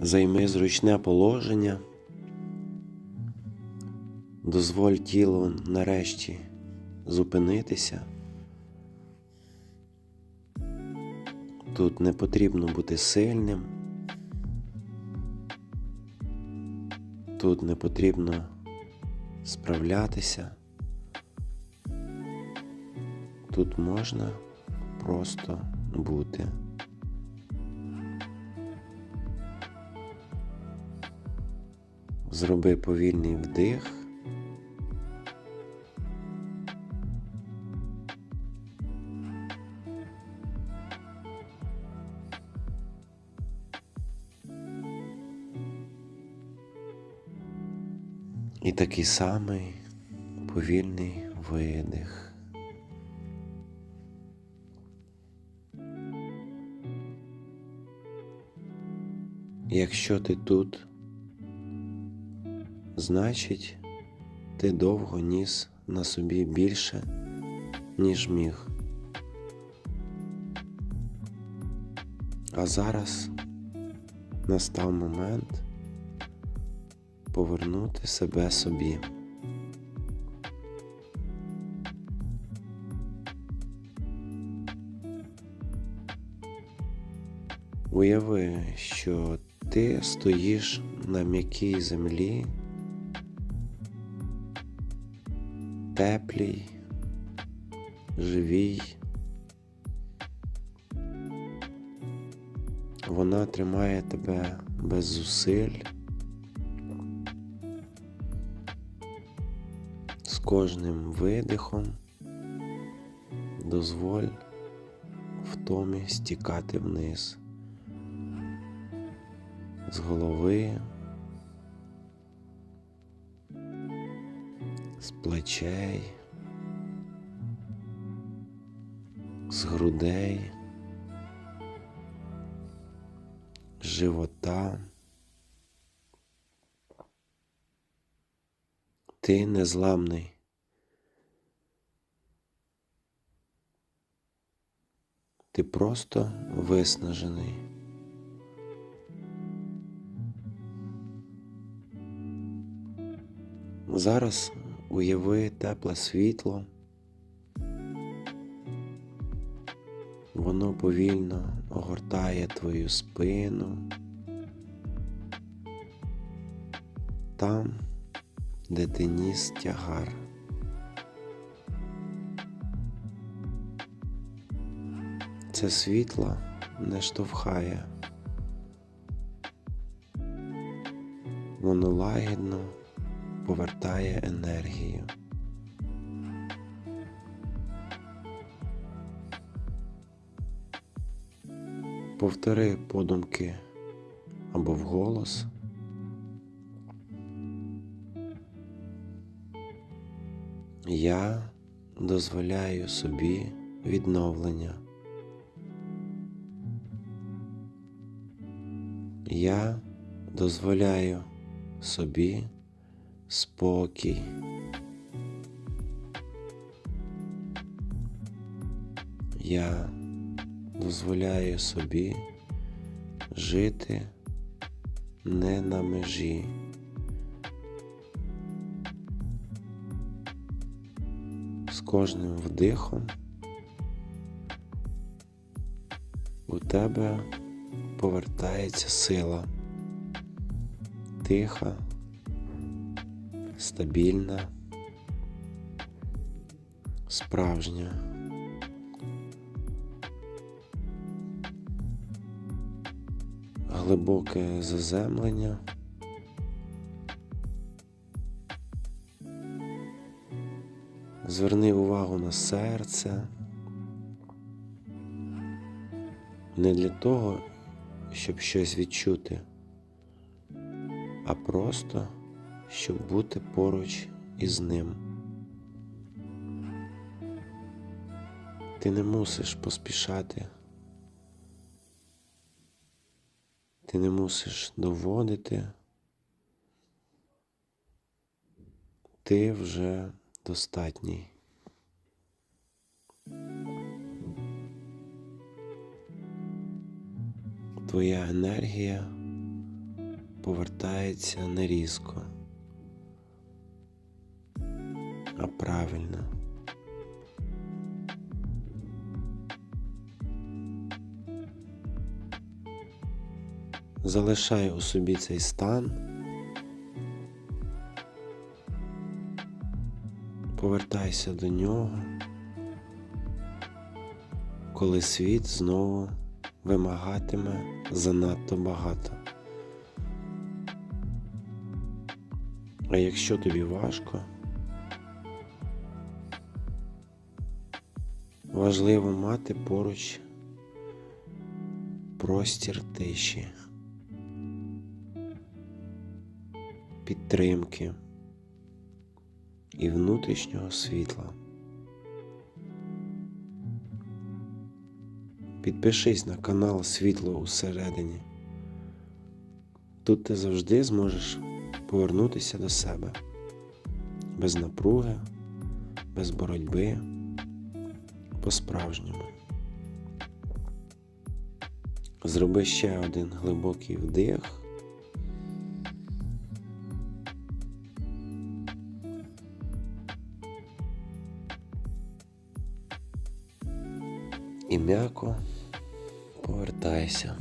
Займи зручне положення. Дозволь тілу нарешті зупинитися. Тут не потрібно бути сильним. Тут не потрібно справлятися. Тут можна просто бути. Зроби повільний вдих. І такий самий повільний видих. Якщо ти тут, значить ти довго ніс на собі більше, ніж міг. А зараз настав момент повернути себе собі. Уяви, що ти стоїш на м'якій землі, теплій, живій. Вона тримає тебе без зусиль. З кожним видихом дозволь втомі стікати вниз з голови, з плечей, з грудей, живота. Ти незламний. Ти просто виснажений. Зараз уяви тепле світло. Воно повільно огортає твою спину. Там, де ти ніс тягар. Це світло не штовхає. Воно лагідно повертає енергію. Повтори подумки або вголос. Я дозволяю собі відновлення. Я дозволяю собі спокій. Я дозволяю собі жити не на межі. З кожним вдихом у тебе повертається сила, тиха, стабільна, справжня. Глибоке заземлення. Зверни увагу на серце. Не для того, щоб щось відчути, а просто щоб бути поруч із ним. Ти не мусиш поспішати. Ти не мусиш доводити. Ти вже достатній. Твоя енергія повертається не а правильно. Залишай у собі цей стан. Повертайся до нього, коли світ знову вимагатиме занадто багато. А якщо тобі важко, важливо мати поруч простір тиші, підтримки і внутрішнього світла. Підпишись на канал Світло усередині. Тут ти завжди зможеш повернутися до себе без напруги, без боротьби, по-справжньому. Зроби ще один глибокий вдих. І м'яко повертайся.